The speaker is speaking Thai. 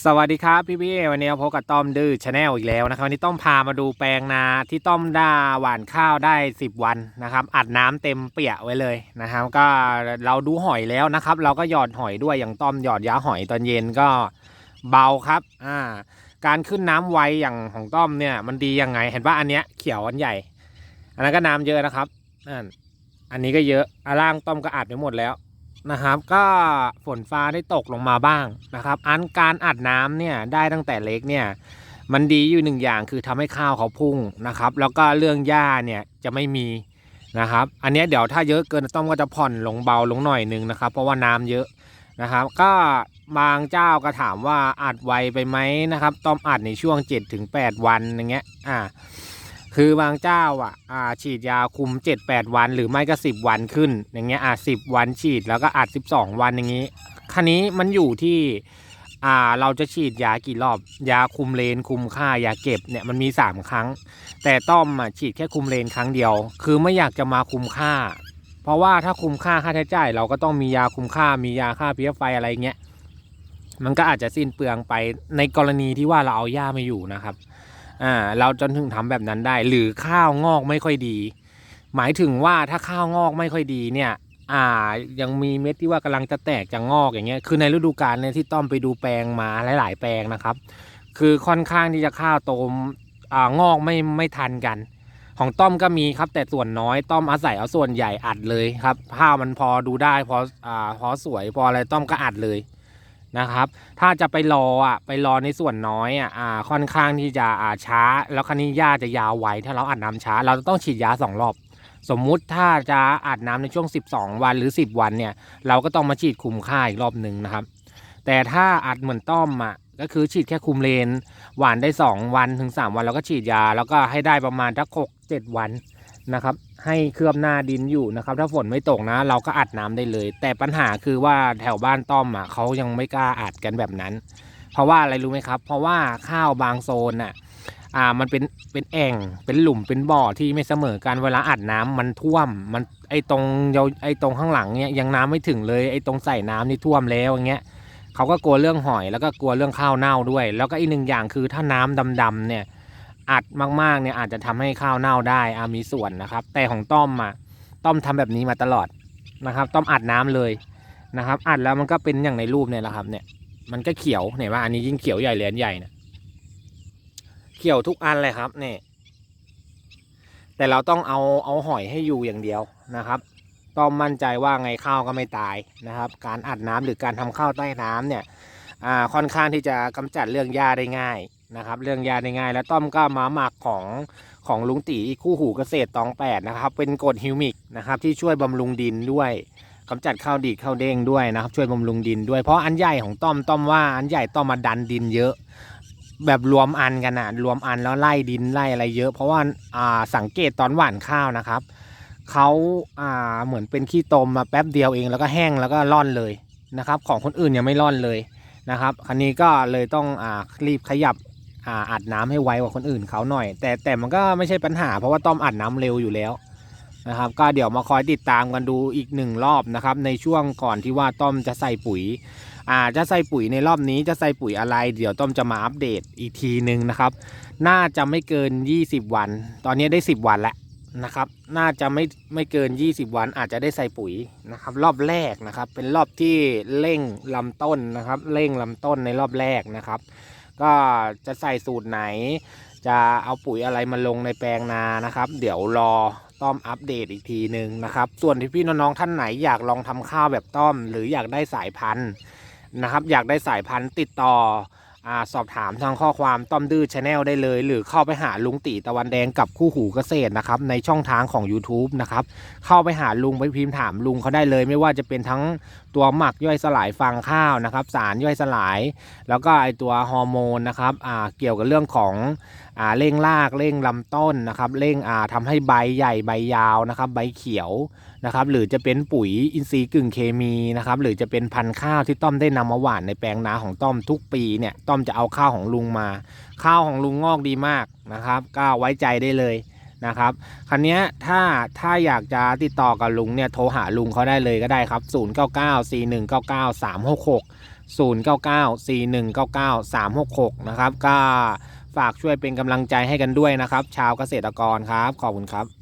สวัสดีครับพี่พี่วันนี้พบกับต้อมดื้อชาแนลอีกแล้วนะครับวันนี้ต้อมพามาดูแปลงนาที่ต้อมได้หว่านข้าวได้ 10 วันนะครับ อัดน้ำเต็มเปียกไว้เลยนะครับก็เราดูหอยแล้วนะครับ เราก็หยอดหอยด้วยอย่างต้อมหยอดยาหอยตอนเย็นก็เบาครับอ่าการขึ้นน้ำไวอย่างของต้อมเนี่ยมันดียังไง เห็นว่าอันเนี้ยเขียวอันใหญ่ อันนั้นก็น้ำเยอะนะครับนั่นอันนี้ก็เยอะอล่างต้อมก็อัดไปหมดแล้ว นะครับ ก็ฝนฟ้าได้ตกลงมาบ้างนะครับ อันการอัดน้ำเนี่ยได้ตั้งแต่เล็กเนี่ยมันดีอยู่หนึ่งอย่างคือทำให้ข้าวเขาพุ่งนะครับ แล้วก็เรื่องหญ้าเนี่ยจะไม่มีนะครับ อันนี้เดี๋ยวถ้าเยอะเกินต้อมก็จะผ่อนลงเบาลงหน่อยหนึงนะครับ เพราะว่าน้ำเยอะนะครับ ก็บางเจ้าก็ถามว่าอัดไวไปไหมนะครับ ต้อมอัดในช่วง7-8วันอย่างเงี้ยอ่า คือบางเจ้าอะอ่าฉีดยาคุม7-8วัน หรือไม่ก็10วันขึ้น อย่างเงี้ยอะ10วันฉีดแล้วก็อัด12วันอย่างงี้คันนี้มันอยู่ที่อ่าเราจะฉีดยากี่รอบ ยาคุมเลนคุมค่ายาเก็บเนี่ยมันมี 3 ครั้ง แต่ต้อมอะฉีดแค่คุมเลนครั้งเดียว คือไม่อยากจะมาคุมค่า เพราะว่าถ้าคุมค่าค่าใช้จ่ายเราก็ต้องมียาคุมค่ามียาค่าเพี้ยไฟอะไรเงี้ยมันก็อาจจะสิ้นเปลืองไปในกรณีที่ว่าเราเอาหญ้าไม่อยู่นะครับ อ่าเราจนถึงทำแบบนั้นได้ หรือข้าวงอกไม่ค่อยดี หมายถึงว่าถ้าข้าวงอกไม่ค่อยดีเนี่ย อ่า ยังมีเม็ดที่ว่ากำลังจะแตกจะงอกอย่างเงี้ยคือในฤดูกาลเนี่ยที่ต้อมไปดูแปลงมาหลาย ๆ แปลงนะครับ คือค่อนข้างที่จะข้าวโตมอ่างอกไม่ไม่ทันกัน ของต้อมก็มีครับแต่ส่วนน้อยต้อมอาศัยเอาส่วนใหญ่อัดเลยครับข้าวมันพอดูได้พออ่าพอสวยพออะไรต้อมก็อัดเลย นะครับ ถ้าจะไปรออะไปรอในส่วนน้อยอะค่อนข้างที่จะอ่าช้า แล้วคันนี้หญ้าจะยาวไวถ้าเราอัดน้ำช้า เราจะต้องฉีดยาสองรอบ สมมุติถ้าจะอัดน้ำในช่วง 12 วันหรือ 10 วันเนี่ย เราก็ต้องมาฉีดคุมค่าอีกรอบหนึ่งนะครับ แต่ถ้าอัดเหมือนต้อมอะก็คือฉีดแค่คุมเลน หวานได้ 2 วันถึง 3 วันเราก็ฉีดยา แล้วก็ให้ได้ประมาณทักหกเจ็ดวัน นะครับ ให้เคลือบหน้าดินอยู่นะครับ ถ้าฝนไม่ตกนะ เราก็อัดน้ำได้เลย แต่ปัญหาคือว่าแถวบ้านต้อมอะเขายังไม่กล้าอัดกันแบบนั้น เพราะว่าอะไรรู้ไหมครับ เพราะว่าข้าวบางโซนน่ะอ่ามันเป็นเป็นแอ่งเป็นหลุมเป็นบ่อที่ไม่เสมอกันเวลาอัดน้ำมันท่วมมันไอตรงเยาไอตรงข้างหลังเนี่ยยังน้ำไม่ถึงเลยไอตรงใส่น้ำนี่ท่วมแล้วอย่างเงี้ยเขาก็กลัวเรื่องหอยแล้วก็กลัวเรื่องข้าวเน่าด้วย แล้วก็อีกหนึ่งอย่างคือถ้าน้ำดำๆเนี่ย อัดมากๆเนี่ยอาจจะทำให้ข้าวเน่าได้อามีส่วนนะครับ แต่ของต้อมอะต้อมทำแบบนี้มาตลอดนะครับ ต้อมอัดน้ำเลยนะครับ อัดแล้วมันก็เป็นอย่างในรูปเนี่ยแหละครับ เนี่ยมันก็เขียวเนี่ยว่าอันนี้ยิ่งเขียวใหญ่เหรียญใหญ่นะเขียวทุกอันเลยครับเนี่ยแต่เราต้องเอาเอาหอยให้อยู่อย่างเดียวนะครับ ต้องมั่นใจว่าไงข้าวก็ไม่ตายนะครับ การอัดน้ำหรือการทำข้าวใต้น้ำเนี่ยค่อนข้างที่จะกำจัดเรื่องหญ้าได้ง่าย นะครับ เรื่องหญ้าได้ง่ายแล้วต้อมก็มาหมักของของลุงตีคู่หูเกษตรตองแปดนะครับ เป็นกรดฮิวมิกนะครับที่ช่วยบำรุงดินด้วยกำจัดข้าวดีดข้าวเด้งด้วยนะครับ ช่วยบำรุงดินด้วยเพราะอันใหญ่ของต้อมต้อมว่าอันใหญ่ต้อมมาดันดินเยอะ แบบรวมอันกันอะรวมอันแล้วไล่ดินไล่อะไรเยอะ เพราะว่าอ่าสังเกตตอนหว่านข้าวนะครับเขาอ่าเหมือนเป็นขี้ตมมาแป๊บเดียวเองแล้วก็แห้งแล้วก็ร่อนเลยนะครับ ของคนอื่นยังไม่ร่อนเลยนะครับ คันนี้ก็เลยต้องอ่ารีบขยับ อ่าอัดน้ำให้ไวกว่าคนอื่นเขาหน่อย แต่แต่มันก็ไม่ใช่ปัญหา เพราะว่าต้อมอัดน้ำเร็วอยู่แล้วนะครับ ก็เดี๋ยวมาคอยติดตามกันดูอีกหนึ่งรอบนะครับ ในช่วงก่อนที่ว่าต้อมจะใส่ปุ๋ยอ่าจะใส่ปุ๋ยในรอบนี้จะใส่ปุ๋ยอะไร เดี๋ยวต้อมจะมาอัปเดตอีกทีหนึ่งนะครับ น่าจะไม่เกิน 20 วัน ตอนนี้ได้ 10 วันแล้วนะครับ น่าจะไม่ไม่เกิน 20 วันอาจจะได้ใส่ปุ๋ยนะครับ รอบแรกนะครับ เป็นรอบที่เร่งลำต้นนะครับ เร่งลำต้นในรอบแรกนะครับ ก็จะใส่สูตรไหน จะเอาปุ๋ยอะไรมาลงในแปลงนานะครับ เดี๋ยวรอต้อมอัปเดตอีกทีหนึ่งนะครับ ส่วนที่พี่น้องๆท่านไหนอยากลองทำข้าวแบบต้อม หรืออยากได้สายพันธุ์นะครับ อยากได้สายพันธุ์ติดต่อ สอบถามทางข้อความต้อมดื้อชาแนลได้เลย หรือเข้าไปหาลุงตีตะวันแดงกับคู่หูเกษตรนะครับในช่องทางของ YouTube นะครับเข้าไปหาลุงไปพิมพ์ถามลุงเขาได้เลย ไม่ว่าจะเป็นทั้งตัวหมักย่อยสลายฟางข้าวนะครับสารย่อยสลาย แล้วก็ไอตัวฮอร์โมนนะครับอ่าเกี่ยวกับเรื่องของเร่งรากเร่งลำต้นนะครับเร่งอ่าทำให้ใบใหญ่ใบยาวนะครับ ใบเขียวนะครับ หรือจะเป็นปุ๋ยอินทรีย์กึ่งเคมีนะครับ หรือจะเป็นพันธุ์ข้าวที่ต้อมได้นำมาหว่านในแปลงนาของต้อมทุกปีเนี่ยต้อมจะเอาข้าวของลุงมา ข้าวของลุงงอกดีมากนะครับ ก็ไว้ใจได้เลยนะครับคันนี้ถ้าถ้าอยากจะติดต่อกับลุงเนี่ยโทรหาลุงเขาได้เลยก็ได้ครับ 0 9 9 4 1 9 9 3 6 6 0994199366 นะครับก็ ฝากช่วยเป็นกำลังใจให้กันด้วยนะครับ ชาวเกษตรกรครับ ขอบคุณครับ